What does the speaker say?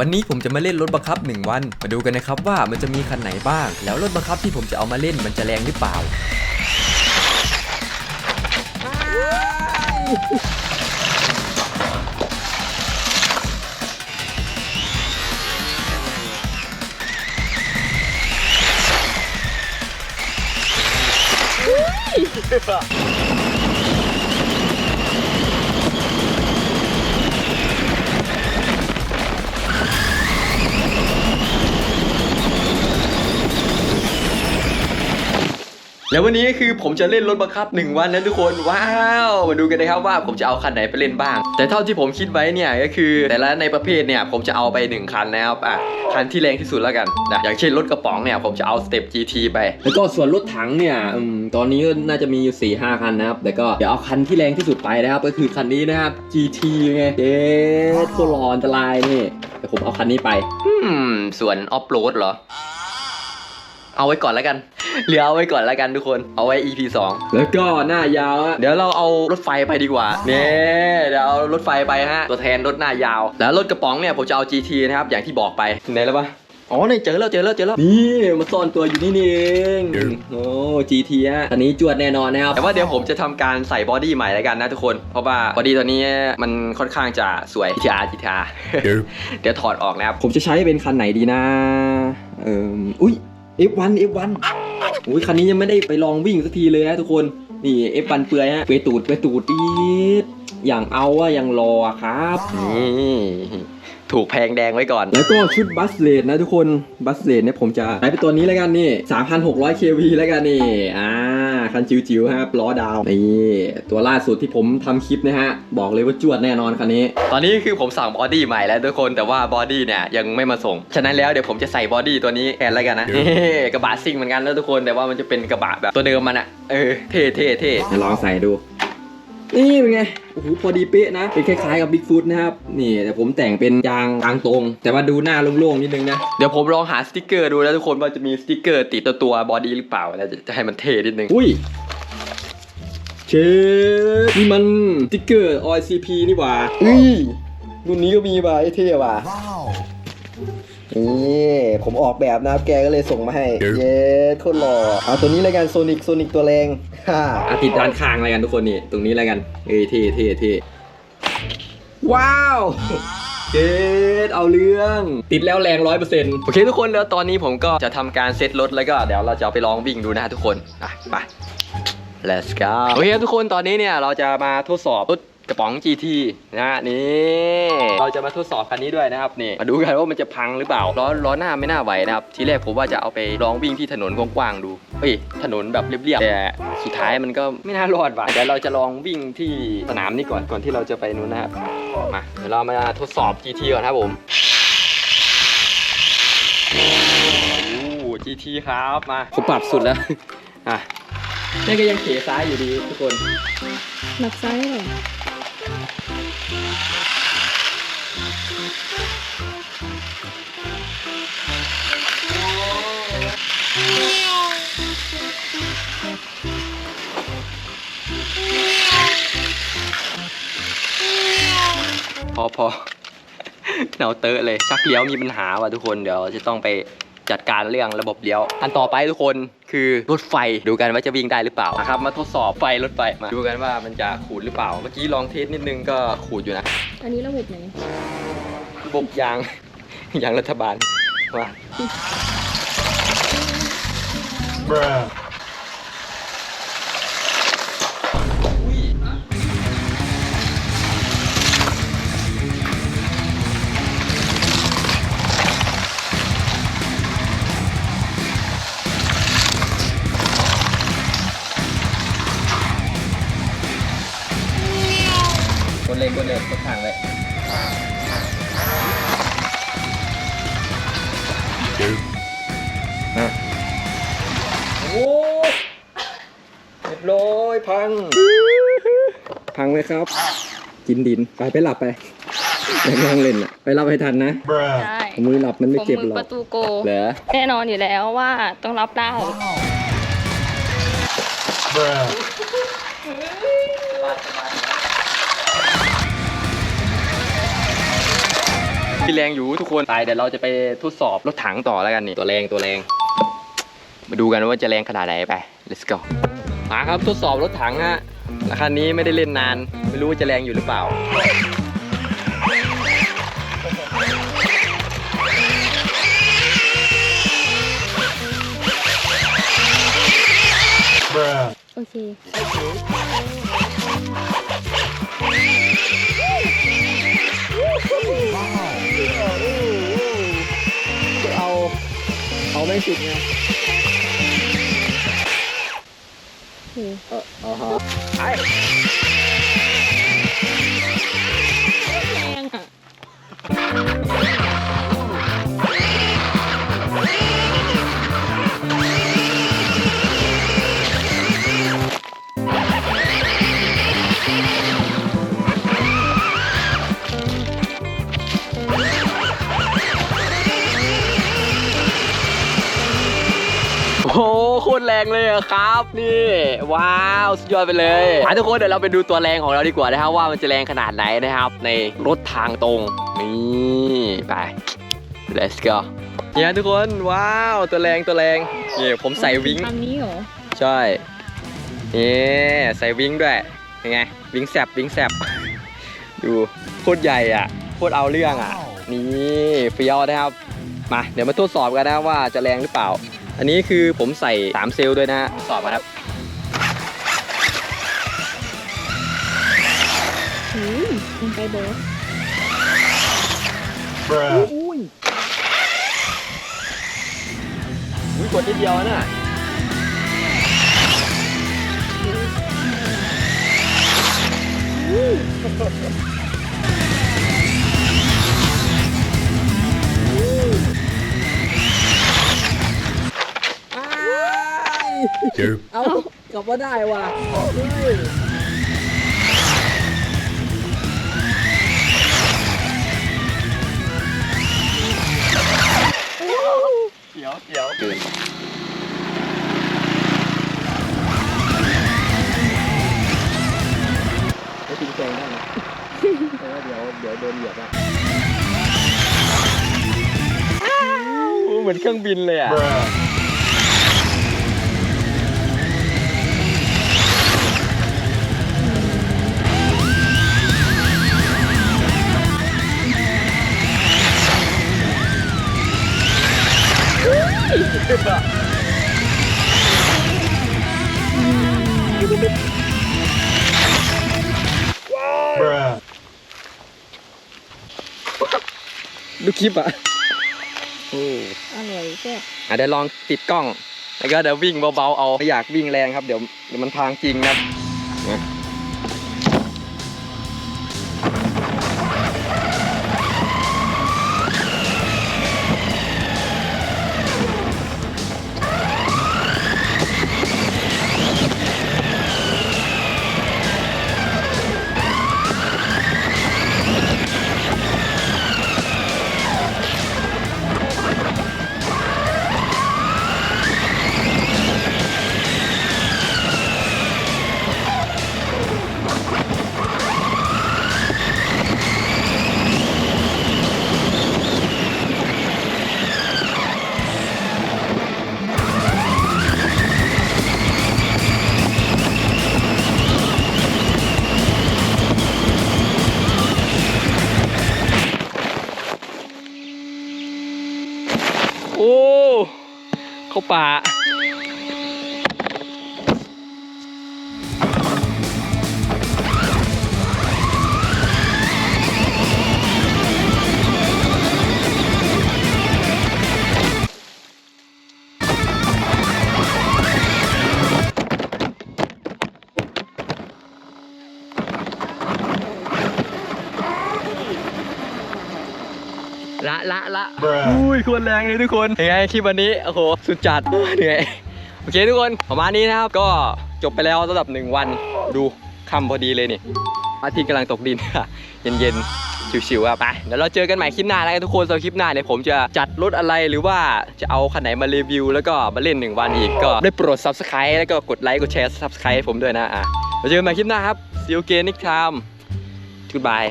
วันนี้ผมจะมาเล่นรถบังคับ 1 วัน มาดูกันนะครับว่ามันจะมีคันไหนบ้าง แล้วรถบังคับที่ผมจะเอามาเล่นมันจะแรงหรือเปล่า แล้ววันนี้คือผมจะเล่นรถบังคับ 1 วันนะทุกคนว้าวมาดูกันนะครับว่าผมจะเอาคันไหนไปเล่นบ้าง แต่เท่าที่ผมคิดไว้เนี่ยก็คือ แต่ละในประเภทเนี่ยผมจะเอาไป 1 คันนะครับอะคันที่แรงที่สุดแล้วกันนะอย่างเช่นรถกระป๋องเนี่ยผมจะเอาสเต็ป GT ไปแล้วก็ส่วนรถถังเนี่ยอตอนนี้ก็น่าจะมีอยู่4ี่ห้าคันนะครับแต่ก็เดี๋ยวเอาคันที่แรงที่สุดไปนะครับ ก็คือคันนี้นะครับ GT ไงเจ๊โคตรอนอันตรายนี่เดี๋ยวผมเอาคันนี้ไปอืมส่วนออฟโรดเหรอ เอาไว้ก่อนแล้วกัน เหลือเอาไว้ก่อนแล้วกันทุกคน เอาไว้ EP 2 แล้วก็หน้ายาวอะเดี๋ยวเราเอารถไฟไปดีกว่าเนี่ยเดี๋ยวเอารถไฟไปฮะ ตัวแทนรถหน้ายาว แล้วรถกระป๋องเนี่ยผมจะเอา GT นะครับ อย่างที่บอกไปถึงไหนแล้วปะอ๋อเนี่ยเจอแล้วเจอแล้วเจอแล้วนี่มาซ่อนตัวอยู่นี่นี่เองโอ้ GT ฮะอันนี้จวดแน่นอนนะครับแต่ว่าเดี๋ยวผมจะทำการใส่บอดี้ใหม่แล้วกันนะทุกคน เพราะว่าบอดี้ตัวนี้มันค่อนข้างจะสวย GTR GTR เดี๋ยวถอดออกนะครับผมจะใช้เป็นคันไหนดีนะเอ่ออุ้ย F1 F1 อุ้ยคันนี้ยังไม่ได้ไปลองวิ่งสักทีเลยนะทุกคน นี่ F1 เปื่อยฮะเปื่อยตูดเปื่อยตูดอีดอย่างเอาอะอย่างรออะครับนี่ถูกแพงแดงไว้ก่อน แล้วก็ชุดบัสเลดนะทุกคน บัสเลดเนี่ยผมจะใช้เป็นตัวนี้แล้วกันนี่ 3,600 kV แล้วกันนี่ อ่า คันจิ๋วๆครับล้อดาว นี่ตัวล่าสุดที่ผมทำคลิปนะฮะ บอกเลยว่าจวดแน่นอนคันนี้ ตอนนี้คือผมสั่งบอดี้ใหม่แล้วทุกคน แต่ว่าบอดี้เนี่ยยังไม่มาส่ง ฉะนั้นแล้วเดี๋ยวผมจะใส่บอดี้ตัวนี้แทนแล้วกันนะกระบะซิ่งเหมือนกันแล้วทุกคน แต่ว่ามันจะเป็นกระบะแบบตัวเดิมมันอะเออ เท่เท่เท่ลองใส่ดู นี่เป็นไง โอ้โห พอดีเป๊ะนะ เป็นคล้ายๆกับบิ๊กฟุตนะครับ นี่แต่ผมแต่งเป็นยางยางตรง แต่ว่าดูหน้าโล่งๆ นิดนึงนะ เดี๋ยวผมลองหาสติกเกอร์ดูแล้วทุกคนว่าจะมีสติกเกอร์ติดตัวตัวบอดี้หรือเปล่าแล้วจะให้มันเท่นิดนึง อุ้ยเชฟนี่มันสติกเกอร์ OCP นี่หว่าเฮ้ยรุ่นนี้ก็มีว่ะไอ้เท่ว่ะ นี่ผมออกแบบนะครับแกก็เลยส่งมาให้ เย้โคตรหล่อเอาตัวนี้แล้วกันโซนิกโซนิกตัวแรงฮ่าอาติดด้านข้างอะไรกันทุกคนนี่ตรงนี้แล้วกันเอ้ยเท่เท่เท่ว้าวเกตเอาเรื่อง ติดแล้วแรงร้อยเปอร์เซ็นต์โอเคทุกคนแล้วตอนนี้ผมก็จะทำการเซตรถแล้วก็เดี๋ยวเราจะเอาไปลองวิ่งดูนะฮะทุกคนอะไป let's go โอเคครับทุกคนตอนนี้เนี่ยเราจะมาทดสอบรถ กระป๋อง GT นะฮะนี่เราจะมาทดสอบคันนี้ด้วยนะครับนี่มาดูกันว่ามันจะพังหรือเปล่าล้อล้อหน้าไม่น่าไหวนะครับทีแรกผมว่าจะเอาไปลองวิ่งที่ถนนกว้างๆดูเฮ้ยถนนแบบเรียบๆแต่สุดท้ายมันก็ไม่น่ารอดว่ะเดี๋ยวเราจะลองวิ่งที่สนามนี้ก่อนก่อนที่เราจะไปนู้นนะครับมาเดี๋ยวเรามาทดสอบ GT ก่อนครับผมโอ้ GT ครับมาผมปรับสุดแล้วอะนี่ก็ยังเขซ้ายอยู่ดีทุกคนหนักไซส์เหรอ พอพอเนาเตอะเลยชักเลี้ยวมีปัญหาว่ะทุกคนเดี๋ยวจะต้องไป จัดการเรื่องระบบเลี้ยว อันต่อไปทุกคนคือรถไฟดูกันว่าจะวิ่งได้หรือเปล่านะครับมาทดสอบไฟรถไฟมาดูกันว่ามันจะขูดหรือเปล่า เมื่อกี้ลองเทสนิดนึงก็ขูดอยู่นะ อันนี้ระบบไหนระบบยางยางรัฐบาลว่า เลยกดเลยกดทางเลยโอ้เรียบร้อยพัง พังไหมครับ กินดินไปไปหลับไปไปนั่งเล่นอะไปหลับให้ทันนะได้มือหลับมันไม่ผมเจ็บมือหรอปกระตูโก เหรอแน่นอนอยู่แล้วว่าต้องรับได้เมีแรงอยู่ทุกคนไปเดี๋ยวเราจะไปทดสอบรถถังต่อแล้วกันนี่ตัวแรงตัวแรง มาดูกันว่าจะแรงขนาดไหนไป let's go มาครับทดสอบรถถังฮะแล้วคันนี้ไม่ได้เล่นนาน ไม่รู้ว่าจะแรงอยู่หรือเปล่าโอเค ไม่สุดไงโอเคเอออ๋อฮะไป ตรแรงเลยอะครับ นี่ ว้าวสุดยอดไปเลยอะทุกคนเดี๋ยวเราไปดูตัวแรงของเราดีกว่านะครับว่ามันจะแรงขนาดไหนนะครับ ในรถทางตรงนี่ไป let's go เนี่ยทุกคนว้าวตัวแรงตัวแรงนี่ผมใส่วิงทางนี้เหรอใช่นี่ใส่วิงด้วยยังไงวิงแซบวิงแซบดูโคตรใหญ่อะโคตรเอาเรื่องอะนี่เฟี้ยวนะครับมาเดี๋ยวมาทดสอบกันนะว่าจะแรงหรือเปล่า อันนี้คือผมใส่ 3 เซลล์ด้วยนะทดสอบกันครับหูยมันไปเบอร์อุ้ยอุ้ยกดนิดเดียวน่ะ กับมาได้ว่ะเดี๋ยวเดี๋ยวเกินไม่ทิ้งแซงได้นะเพราะว่าเดี๋ยวเดี๋ยวโดนเหยียบอะเหมือนเครื่องบินเลยอะ ดูคลิปอะโอ้อร่อยแซ่บอะเดี๋ยวลองติดกล้อง แล้วก็เดี๋ยววิ่งเบาๆเอาไม่อยากวิ่งแรงครับ เดี๋ยวเดี๋ยวมันพังจริงครับ โอ้ เข้าป่า ละละละอุ้ยควรแรงเลยทุกคนยังไงคลิปวันนี้โอ้โหสุดจัดเหนื่อยโอเคทุกคนประมาณนี้นะครับก็จบไปแล้วสำหรับหนึ่งวันดูค่ำพอดีเลยนี่อาทิตย์กำลังตกดิน เย็นๆชิวๆอะไปเดี๋ยวเราเจอกันใหม่คลิปหน้าแล้วกันทุกคนสำหรับคลิปหน้าเนี่ยผมจะจัดรถอะไรหรือว่าจะเอาคันไหนมารีวิว แล้วก็มาเล่นหนึ่งวันอีกก็ได้โปรด subscribe แล้วก็กดไลค์กดแชร์ subscribe ให้ผมด้วยนะอะเราเจอกันใหม่คลิปหน้าครับ see you again next time goodbye